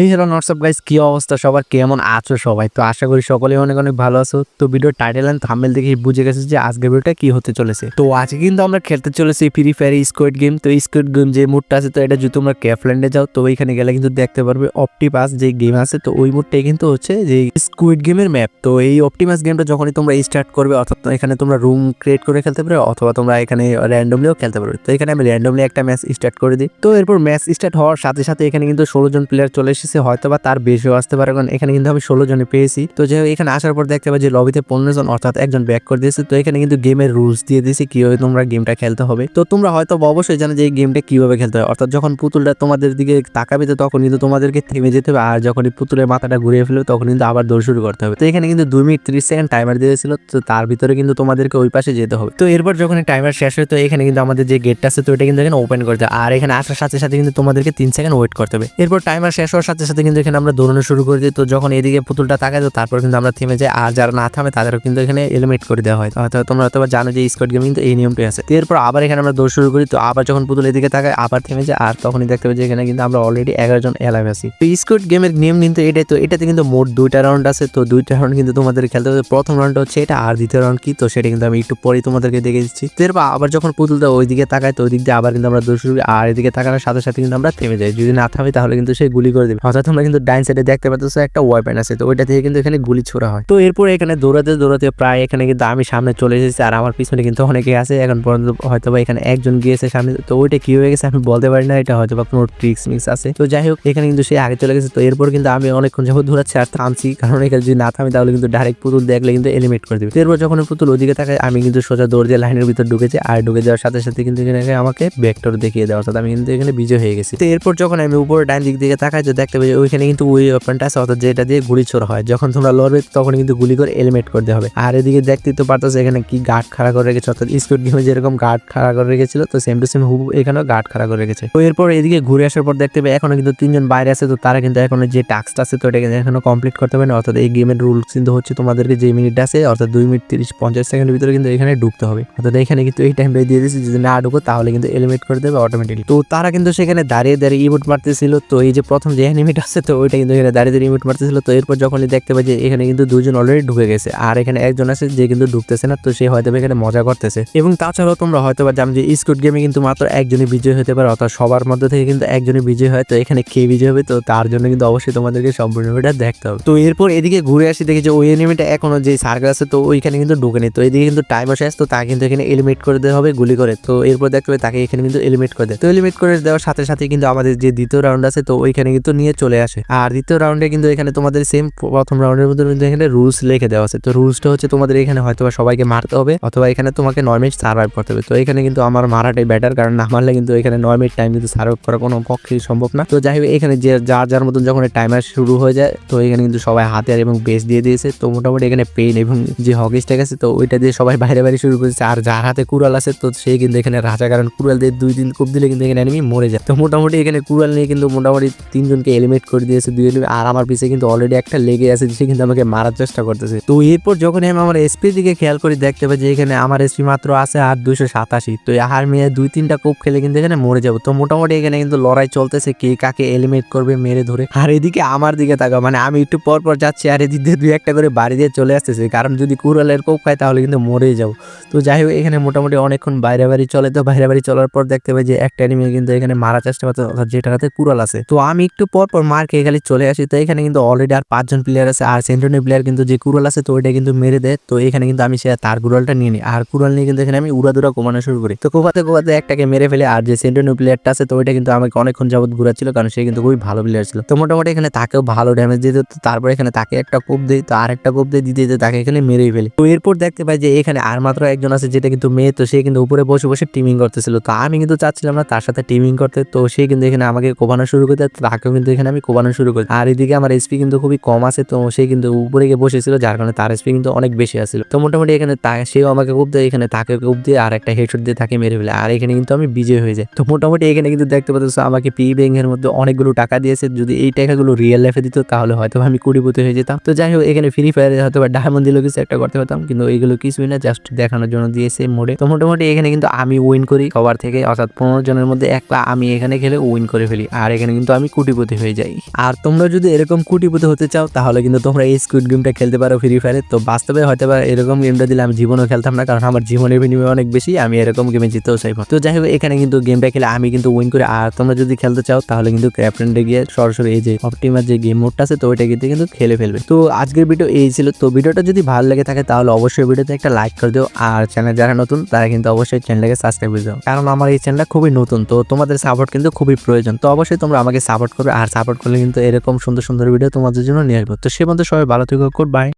এই হলো নটসঅ্যাপ গাইস কি অবস্থা? সবার কেমন আছো সবাই? তো আশা করি সকলেই অনেক অনেক ভালো আছো। তো ভিডিও টাইটেল অ্যান্ড থামেল দেখে বুঝে গেছে যে আজকের ভিডিওটা কি হতে চলেছে। তো আজকে কিন্তু আমরা খেলতে চলেছি ফ্রি ফায়ার স্কোয়াড গেম তো স্কোয়াড গেম যে মুডটা আছে, তো এটা যদি তোমরা ক্যাফল্যান্ডে যাও, তো ওইখানে গেলে কিন্তু দেখতে পারবে অপটিপাস যে গেম আছে। তো ওই মুডটাই কিন্তু হচ্ছে যে স্কুইড গেমের ম্যাপ তো এই অপটিমাস গেমটা যখনই তোমরা স্টার্ট করবে, অর্থাৎ এখানে তোমরা রুম ক্রিয়েট করে খেলতে পারবে অথবা তোমরা এখানে র্যান্ডমলিও খেলতে পারবে তো এখানে আমি র্যান্ডমলি একটা ম্যাচ স্টার্ট করে দিই। তো এরপর ম্যাচ স্টার্ট হওয়ার সাথে সাথে এখানে কিন্তু ষোলো জন প্লেয়ার চলে এসেছে হয়তো বা তার বেশিও আসতে পারে। কারণ এখানে কিন্তু আমি ষোলো জনে পেয়েছি। তো যাই এখানে আসার পর দেখতে পাই যে লবিতে পনেরো জন, অর্থাৎ একজন ব্যাক করে দিয়েছে। তো এখানে কিন্তু গেমের রুলস দিয়ে দিয়েছে কীভাবে তোমরা গেমটা খেলতে হবে। তো তোমরা হয়তো অবশ্যই জানো যে এই গেমটা কীভাবে খেলতে হয়। অর্থাৎ যখন পুতুলটা তোমাদের দিকে তাকাবে, তো তখন কিন্তু তোমাদেরকে থেমে যেতে হবে। আর যখন পুতুলের মাথাটা ঘুরিয়ে ফেলবে, তখন কিন্তু আবার দৌড় শুরু করতে হবে। তো এখানে কিন্তু দুই মিনিট তিরিশ সেকেন্ড টাইমার দিয়েছিল তো তার ভিতরে কিন্তু তোমাদেরকে ওই পাশে যেতে হবে। তো এরপর যখন টাইমার শেষ হয়, তো এখানে কিন্তু আমাদের যে গেটটা আছে, তো এটা কিন্তু এখানে ওপেন করতে হবে আর এখানে আসার সাথে সাথে কিন্তু তোমাদেরকে তিন সেকেন্ড ওয়েট করতে হবে। এরপর টাইমার শেষ হওয়ার সাথে সাথে কিন্তু এখানে আমরা দৌড়ানো শুরু করে দিই। তো যখন এদিকে পুতুলটা তাকায়, তো তারপর কিন্তু আমরা থেমে যাই। আর যারা না থামে, তাদেরও কিন্তু এখানে এলিমিট করে দেওয়া হয়। হয়তো তোমরা হয়তো জানো যে স্কোয়াড গেম কিন্তু এই নিয়মটি আছে। এরপর আবার এখানে আমরা দৌড় শুরু করি। তো আবার যখন পুতুল এদিকে তাকায়, আবার থেমে যায়। আর তখনই দেখতে যে এখানে কিন্তু আমরা অলরেডি এগারো জন এলাইভ আছি। তো স্কোয়াড গেমের নিয়ম কিন্তু এটাই। তো এটাতে কিন্তু মোট দুইটা রাউন্ড আছে। তো দুইটা রাউন্ড কিন্তু তোমাদের খেলতে হবে। প্রথম রাউন্ড হচ্ছে এটা, আর দ্বিতীয় রাউন্ড কি? তো সেটা কিন্তু আমি একটু পরেই তোমাদেরকে দেখে দিচ্ছি। এরপর আবার যখন পুতুলটা ওই দিকে তাকায়, তো ওই দিক দিয়ে আবার কিন্তু আমরা দৌড় শুরু করি। আর এদিকে তাকানোর সাথে সাথে কিন্তু আমরা থেমে যাই। যদি না থামি, তাহলে কিন্তু সে গুলি করে দেবে। অর্থাৎ তোমরা কিন্তু ডাইন সাইডে দেখতে পাচ্ছ একটা ওয়েপেন আছে, তো ওইটা থেকে কিন্তু এখানে গুলি ছোড়া হয়। তো এরপর এখানে দৌড়াতে দৌড়াতে প্রায় এখানে কিন্তু আমি সামনে চলে এসেছি, আর আমার পিছনে কিন্তু অনেকে আছে, এখন পর্যন্ত হয়তো বা এখানে একজন গিয়েছে সামনে, তো ওইটা কি হয়ে গেছে আমি বলতে পারি না, এটা হয়তো বা কোনো ট্রিক্স মিক্স আছে। তো যাই হোক, এখানে কিন্তু সে আগে চলে গেছে, তো এরপর কিন্তু আমি অনেকক্ষণ যাবত দৌড়াচ্ছি আর থামছি, কারণ এখানে যদি না থামি তাহলে কিন্তু ডাইরেক্ট পুতুল দেখলে কিন্তু এলিমিট করে দিবে। এরপর যখন পুতুল ওদিকে থাকে, আমি কিন্তু সোজা দৌড় দিয়ে লাইনের ভিতর ঢুকেছি, আর ঢুকে যাওয়ার সাথে সাথে কিন্তু এখানে আমাকে ভেক্টর দেখিয়ে দেওয়া অর্থাৎ আমি কিন্তু এখানে বিজয় হয়ে গেছি। তো এরপর যখন আমি উপরে ডাইন দিক দিকে তাকাই, তো দেখতে পাই ওইখানে কিন্তু ওই ওপেনটা আছে, অর্থাৎ যেটা দিয়ে গুলি ছোড়া হয়। যখন তোমরা লড়বে, তখন কিন্তু গুলি করে এলিমিট করতে হবে। আর এদিকে দেখতে তো পারতো এখানে কি গার্ড খাড়া করে রেখেছে। অর্থাৎ স্কুট গেমে যেরকম গার্ড খাড়া করে রেখেছিল, তো সেম টু সেম হুবু এখানেও গার্ড খাড়া করে রেখেছে। তো এরপর এদিকে ঘুরে আসার পর দেখতে পাই এখনও কিন্তু তিনজন বাইরে আছে, তো তারা কিন্তু এখনও যে টাস্কটা আছে, তো এটা এখনও কমপ্লিট করতে পারে না। অর্থাৎ এই গেমের রুলস কিন্তু হচ্ছে তোমাদেরকে যে মিনিট আছে, অর্থাৎ দুই মিনিট তিরিশ পঞ্চাশ সেকেন্ডের ভিতরে কিন্তু এখানে ঢুকতে হবে। অর্থাৎ এখানে কিন্তু এই টাইমটা দিয়ে দিয়েছে, যদি না ঢুকো, তাহলে কিন্তু এলিমিট করে দেবে অটোমেটিকলি তো তারা কিন্তু সেখানে দাঁড়িয়ে দাঁড়িয়ে ইমোট মারতেছিল। তো এই যে প্রথম যে অ্যানিমেট আছে, তো ওইটা কিন্তু এখানে দাঁড়িয়ে ইমোট মারতেছিল। তো এরপর যখনই দেখতে পাই যে এখানে কিন্তু দুজন অলরেডি ঢুকে গেছে, আর এখানে একজন আছে যে কিন্তু ঢুকতেছে না, তো সে হয়তো এখানে মজা করতেছে। এবং তাছাড়াও তোমরা হয়তো বা জানো যে স্কুট গেমে কিন্তু মাত্র একজনই বিজয় হতে পারে, অর্থাৎ সবার মধ্যে থেকে কিন্তু একজনই বিজয় হয়, তো এখানে কে বিজয় হবে, তো তার জন্য কিন্তু অবশ্যই তোমাদেরকে সম্পূর্ণ ভিডিওটা দেখতে হবে। তো এরপর এদিকে ঘুরে আসি, দেখি যে ওই এনিমিটা এখনও যে সার্কেল আছে, তো ওইখানে কিন্তু ঢুকেনি। তো এদিকে কিন্তু টাইম আসে, তো তাকে কিন্তু এখানে এলিমিট করে দেওয়া হবে, গুলি করে। তো এরপর দেখতে হবে তাকে এখানে কিন্তু এলিমিট করে দেয়। তো এলিমিট করে দেওয়ার সাথে সাথে কিন্তু আমাদের যে দ্বিতীয় রাউন্ড আছে, তো ওইখানে কিন্তু নিয়ে চলে আসে। আর দ্বিতীয় রাউন্ডে কিন্তু এখানে তোমাদের সেম প্রথম রাউন্ডের মধ্যে কিন্তু এখানে রুলস লিখে দেওয়া আছে। তো রুলসটা হচ্ছে তোমাদের এখানে হয়তো সবাইকে মারতে হবে অথবা এখানে তোমাকে নয় মিনিট সার্ভাইভ করতে হবে। তো এখানে কিন্তু আমার মারাটাই বেটার কারণ না মারলে কিন্তু এখানে নয় মিনিট টাইম কিন্তু সার্ভাইভ করা কোনো পক্ষেই সম্ভব না। তো যাই হোক, এখানে যে যার যার মতন যখন টাইমার শুরু হয়ে যায়, তো এখানে কিন্তু সবাই হাতিয়ার এবং বেস দিয়ে দিয়েছে। তো মোটামুটি এখানে পেন এবং যে হকি স্ট্যাক আছে, তো ওইটা দিয়ে সবাই বাইরে বাইরে শুরু করেছে। আর যার হাতে কুড়াল আছে, তো সে কিন্তু এখানে রাজা। কারণ কুড়াল দিয়ে দুই দিন কূপ দিলে কিন্তু এখানে এনিমি মরে যায়। তো মোটামুটি এখানে কুড়াল নিয়ে কিন্তু মোটামুটি তিনজনকে এলিমিনেট করে দিয়েছে দুই এনিমি আর আমার পিছে কিন্তু অলরেডি একটা লেগে আছে, সে কিন্তু আমাকে মারার চেষ্টা করতেছে। তো এরপর যখন আমি আমার এসপি দিকে খেয়াল করি, দেখতে পাই যে এখানে আমার এসপি মাত্র আছে আর দুইশো সাতাশি। তো আর মেয়ে দুই তিনটা কোপ খেলে কিন্তু এখানে মরে যাব। তো মোটামুটি এখানে কিন্তু লড়াই চলতেছে, কে কাকে এলিমিনেট করবে মেরে ধরে। আর এদিকে আমার দিকে তাকাও মানে আমি একটু পর পর যাচ্ছি, আর এদিক দিয়ে দুই একটা করে বাড়ি দিয়ে চলে আসতেছে। কারণ যদি কুড়ালের কোপ খায়, তাহলে কিন্তু মরেই যাব। তো যাই হোক, এখানে মোটামুটি অনেকক্ষণ বাইরে বাড়ি চলে। তো বাইরে বাড়ি চলার পর দেখতে পাই যে একটা এনিমি কিন্তু এখানে মারা চেষ্টা করতে অর্থাৎ যেটাতে কুড়াল আছে। তো আমি একটু পর পর মার খেয়ে খালি চলে আসি। তো এখানে কিন্তু অলরেডি আর পাঁচজন প্লেয়ার আছে আর সেন্টনের প্লেয়ার কিন্তু যে কুড়াল আছে তো ওইটা কিন্তু মেরে দেয়। তো এখানে কিন্তু আমি সে তার কুড়ালটা নিয়ে নিই। আর কুড়াল নিয়ে কিন্তু এখানে আমি উড়াদুরা কমানো শুরু করি। তো কোপাতে কোপাতে একটাকে মেরে ফেলে আর যে সেন্টনের প্লেয়ারটা আছে তো ওইটা কিন্তু আমাকে অনেকক্ষণ যাবত ঘুরাচ্ছিল কারণ সে কিন্তু খুবই ভালো প্লেয়ার ছিল। তো মোটামুটি এখানে তাকেও ভালো ড্যামেজ দিতে তো তারপর এখানে তাকে একটা কোপ দিই, তো আর একটা কোপ দিয়ে দিতে দিতে তাকে এখানে মেরেই ফেলি। তো এরপর দেখতে পাই যে এখানে আর মাত্র একজন আছে যেটা কিন্তু মেয়ে, তো সে কিন্তু উপরে বসে বসে টিমিং করতেছিল। তো আমি কিন্তু চাচ্ছিলাম না তার সাথে টিমিং করতে। তো সে কিন্তু এখানে আমাকে কোপানো শুরু করতে তাকেও কিন্তু এখানে আমি কোপানো শুরু করি। আর এদিকে আমার এসপি কিন্তু খুবই কম আছে, তো সে কিন্তু উপরে গিয়ে বসেছিল, যার কারণে তার এসপি কিন্তু অনেক বেশি আসছিল তো মোটামুটি এখানে সেও আমাকে কোপ দেয়, এখানে তাকে কোপ দিয়ে আর একটা হেডশট দিয়ে তাকে মেরে ফেলে। আর এখানে কিন্তু আমি বিজয় হয়ে যাই। তো মোটামুটি এখানে কিন্তু দেখতে পাচ্ছ, আমাকে পি ব্যাংক এর মধ্যে অনেকগুলো টাকা দিয়েছে। যদি এই টাকাগুলো রিয়েল লাইফে দিত, তাহলে হয়তো আমি কোটিপতি হয়ে যেতাম। তো যাই হোক, এখানে ফ্রি ফায়ারে হয়তো বা ডায়মন্ড দিলেও কিছু একটা করতে পারতাম, কিন্তু এইগুলো কিছুই না জাস্ট দেখানোর জন্য দিয়েছে মোড়ে। তো মোটামুটি এখানে কিন্তু আমি উইন করি। সবার থেকে, অর্থাৎ পনেরো জনের মধ্যে একলা আমি এখানে খেলে উইন করে ফেলি। আর এখানে কিন্তু আমি কুটিপতি হই হয়ে যাই আর তোমরা যদি এরকম কুটিপতি হতে চাও, তাহলে কিন্তু তোমরা এই স্কুইড গেমটা খেলতে পারো ফ্রি ফায়ারে তো বাস্তবে হয়তো বা এরকম গেমটা দিলে আমি জীবনও খেলতাম না, কারণ আমার জীবনের বিনিময় অনেক বেশি, আমি এরকম গেমে জিতেও চাইব। তো যাই হোক, এখানে কিন্তু গেমটা খেলে আমি কিন্তু উইন করে। আর তোমরা যদি খেলতে চাও, তাহলে কিন্তু ক্যাপ্টেনডে গিয়ে সরাসরি এই যে অপটিমার যে গেম মোডটা আছে, তো ওইটা কিন্তু কিন্তু খেলে ফেলবে। তো আজকের ভিডিও এই ছিল। তো ভিডিওটা যদি ভালো লেগে থাকে, তাহলে অবশ্যই ভিডিওতে একটা লাইক করে দিও। আর চ্যানেল যারা নতুন, তারা কিন্তু অবশ্যই চ্যানেলটাকে সাবস্ক্রাইব করে দাও। কারণ আমার এই চ্যানেলটা খুবই নতুন, তো তোমাদের সাপোর্ট কিন্তু খুবই প্রয়োজন। তো অবশ্যই তোমরা আমাকে সাপোর্ট করবে। আর সাপোর্ট করলে কিন্তু এরকম সুন্দর সুন্দর ভিডিও তোমাদের জন্য নিয়ে আসব। তো সে মধ্যে সবাই ভালো থেকো বাই